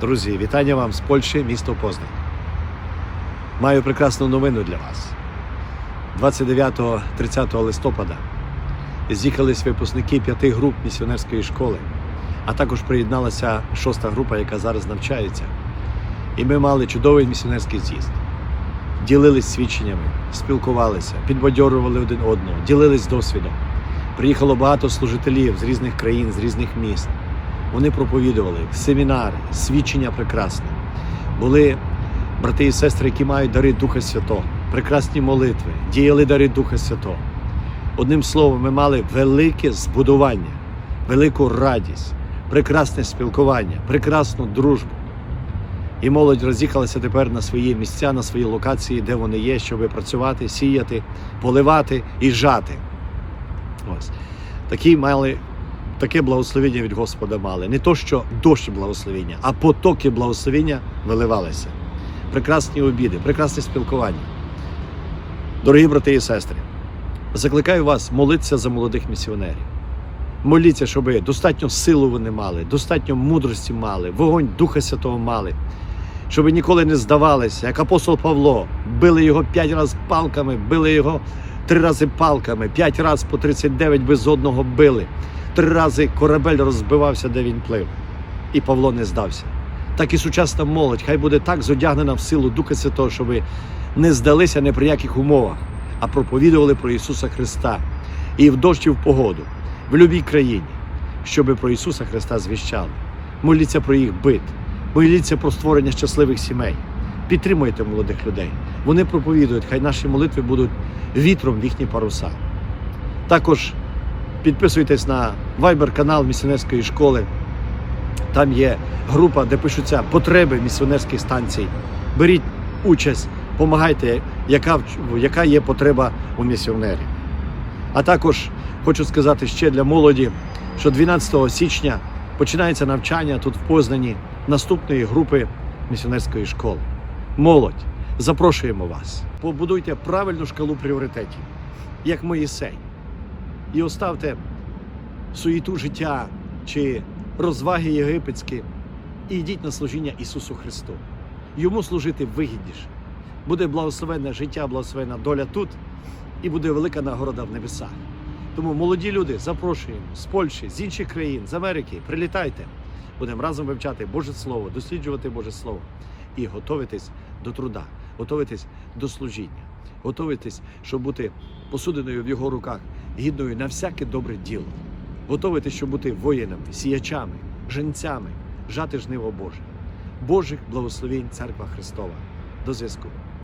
Друзі, вітання вам з Польщі, місто Познань. Маю прекрасну новину для вас. 29-30 листопада з'їхались випускники п'яти груп місіонерської школи, а також приєдналася шоста група, яка зараз навчається. І ми мали чудовий місіонерський з'їзд. Ділились свідченнями, спілкувалися, підбадьорювали один одного, ділились досвідом. Приїхало багато служителів з різних країн, з різних міст. Вони проповідували семінари, свідчення прекрасне. Були брати і сестри, які мають дари Духа Святого, прекрасні молитви, діяли дари Духа Святого. Одним словом, ми мали велике збудування, велику радість, прекрасне спілкування, прекрасну дружбу. І молодь роз'їхалася тепер на свої місця, на свої локації, де вони є, щоб працювати, сіяти, поливати і жати. Ось. Такі мали таке благословення від Господа мали. Не то, що дощ благословення, а потоки благословення виливалися. Прекрасні обіди, прекрасне спілкування. Дорогі брати і сестри, закликаю вас молитися за молодих місіонерів. Моліться, щоб достатньо силу вони мали, достатньо мудрості мали, вогонь Духа Святого мали, щоб ніколи не здавалися, як апостол Павло, били його п'ять разів палками, били його три рази палками, п'ять разів по 39 без одного били. Три рази корабель розбивався, де він плив. І Павло не здався. Так і сучасна молодь, хай буде так зодягнена в силу Духа Святого, щоб не здалися ні при яких умовах, а проповідували про Ісуса Христа і в дощ і в погоду, в будь-якій країні, щоб про Ісуса Христа звіщали. Моліться про їх бит, моліться про створення щасливих сімей. Підтримуйте молодих людей. Вони проповідують, хай наші молитви будуть вітром в їхні паруса. Також підписуйтесь на Viber канал місіонерської школи. Там є група, де пишуться потреби місіонерських станцій. Беріть участь, допомагайте, яка, яка є потреба у місіонерів. А також хочу сказати ще для молоді, що 12 січня починається навчання тут в Познані наступної групи місіонерської школи. Молодь, запрошуємо вас. Побудуйте правильну шкалу пріоритетів, як Моїсей і оставте суєту життя чи розваги єгипетські і йдіть на служіння Ісусу Христу. Йому служити вигідніше. Буде благословенне життя, благословенна доля тут, і буде велика нагорода в небесах. Тому молоді люди запрошуємо з Польщі, з інших країн, з Америки. Прилітайте. Будемо разом вивчати Боже Слово, досліджувати Боже Слово і готуватись до труда, готуватись до служіння, готуватись, щоб бути посудиною в його руках, гідною на всяке добре діло. готовити, щоб бути воїнами, сіячами, женцями, жати жниво Боже. Божих благословень Церква Христова. До зв'язку.